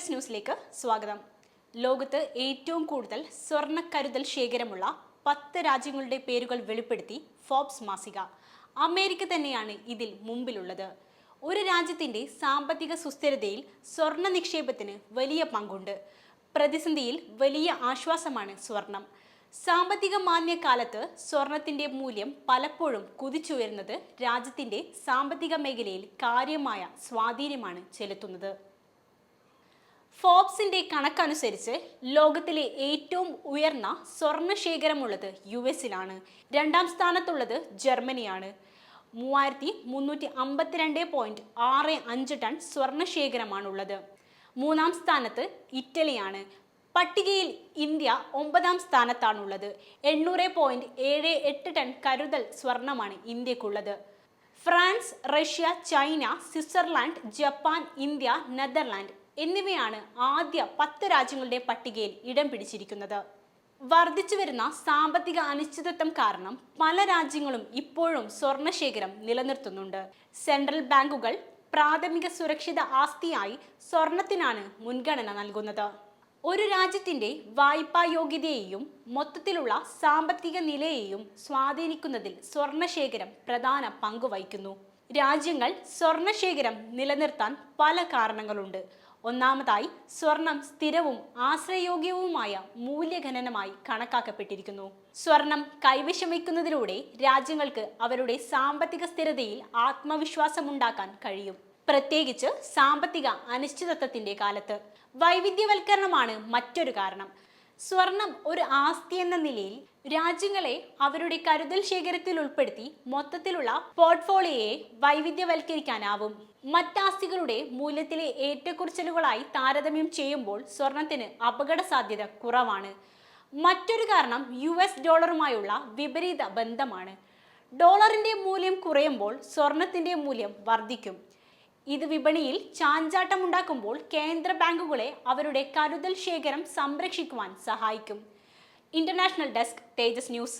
തേജസ് ന്യൂസിലേക്ക് സ്വാഗതം. ലോകത്ത് ഏറ്റവും കൂടുതൽ സ്വർണ കരുതൽ ശേഖരമുള്ള പത്ത് രാജ്യങ്ങളുടെ പേരുകൾ വെളിപ്പെടുത്തി ഫോബ്സ് മാസിക. അമേരിക്ക തന്നെയാണ് ഇതിൽ മുമ്പിലുള്ളത്. ഒരു രാജ്യത്തിന്റെ സാമ്പത്തിക സുസ്ഥിരതയിൽ സ്വർണ നിക്ഷേപത്തിന് വലിയ പങ്കുണ്ട്. പ്രതിസന്ധിയിൽ വലിയ ആശ്വാസമാണ് സ്വർണം. സാമ്പത്തിക മാന്യകാലത്ത് സ്വർണത്തിന്റെ മൂല്യം പലപ്പോഴും കുതിച്ചുയരുന്നത് രാജ്യത്തിന്റെ സാമ്പത്തിക മേഖലയിൽ കാര്യമായ സ്വാധീനമാണ് ചെലുത്തുന്നത്. ഫോബ്സിന്റെ കണക്കനുസരിച്ച് ലോകത്തിലെ ഏറ്റവും ഉയർന്ന സ്വർണ ശേഖരമുള്ളത് യു എസിലാണ്. രണ്ടാം സ്ഥാനത്തുള്ളത് ജർമ്മനിയാണ്. മൂവായിരത്തി മുന്നൂറ്റി അമ്പത്തിരണ്ട് പോയിന്റ് ആറ് അഞ്ച് ടൺ സ്വർണ ശേഖരമാണുള്ളത് മൂന്നാം സ്ഥാനത്ത് ഇറ്റലിയാണ്. പട്ടികയിൽ ഇന്ത്യ ഒമ്പതാം സ്ഥാനത്താണുള്ളത്. എണ്ണൂറ് പോയിന്റ് ഏഴ് എട്ട് ടൺ കരുതൽ സ്വർണമാണ് ഇന്ത്യക്കുള്ളത്. France Russia China Switzerland Japan India Netherland എന്നിവയാണ് ആദ്യ പത്ത് രാജ്യങ്ങളുടെ പട്ടികയിൽ ഇടം പിടിച്ചിരിക്കുന്നത്. വർദ്ധിച്ചു വരുന്ന സാമ്പത്തിക അനിശ്ചിതത്വം കാരണം പല രാജ്യങ്ങളും ഇപ്പോഴും സ്വർണശേഖരം നിലനിർത്തുന്നുണ്ട്. സെൻട്രൽ ബാങ്കുകൾ പ്രാഥമിക സുരക്ഷിത ആസ്തിയായി സ്വർണത്തിനാണ് മുൻഗണന നൽകുന്നത്. ഒരു രാജ്യത്തിന്റെ വായ്പാ യോഗ്യതയെയും മൊത്തത്തിലുള്ള സാമ്പത്തിക നിലയെയും സ്വാധീനിക്കുന്നതിൽ സ്വർണശേഖരം പ്രധാന പങ്ക് വഹിക്കുന്നു. രാജ്യങ്ങൾ സ്വർണശേഖരം നിലനിർത്താൻ പല കാരണങ്ങളുണ്ട്. ഒന്നാമതായി സ്വർണം സ്ഥിരവും ആശ്രയയോഗ്യവുമായ മൂല്യഖനനമായി കണക്കാക്കപ്പെട്ടിരിക്കുന്നു. സ്വർണം കൈവശം വയ്ക്കുന്നതിലൂടെ രാജ്യങ്ങൾക്ക് അവരുടെ സാമ്പത്തിക സ്ഥിരതയിൽ ആത്മവിശ്വാസം ഉണ്ടാക്കാൻ കഴിയും. പ്രത്യേകിച്ച് സാമ്പത്തിക അനിശ്ചിതത്വത്തിന്റെ കാലത്ത്. വൈവിധ്യവൽക്കരണമാണ് മറ്റൊരു കാരണം. സ്വർണം ഒരു ആസ്തി എന്ന നിലയിൽ രാജ്യങ്ങളെ അവരുടെ കരുതൽ ശേഖരത്തിൽ ഉൾപ്പെടുത്തി മൊത്തത്തിലുള്ള പോർട്ട്ഫോളിയോയെ വൈവിധ്യവൽക്കരിക്കാനാവും. മറ്റാസ്തികളുടെ മൂല്യത്തിലെ ഏറ്റക്കുറച്ചിലുകളായി താരതമ്യം ചെയ്യുമ്പോൾ സ്വർണത്തിന് അപകട സാധ്യത കുറവാണ്. മറ്റൊരു കാരണം യു എസ് ഡോളറുമായുള്ള വിപരീത ബന്ധമാണ്. ഡോളറിന്റെ മൂല്യം കുറയുമ്പോൾ സ്വർണത്തിന്റെ മൂല്യം വർദ്ധിക്കും. ഇത് വിപണിയിൽ ചാഞ്ചാട്ടമുണ്ടാക്കുമ്പോൾ കേന്ദ്ര ബാങ്കുകളെ അവരുടെ കരുതൽ ശേഖരം സംരക്ഷിക്കുവാൻ സഹായിക്കും. International desk Tejas news.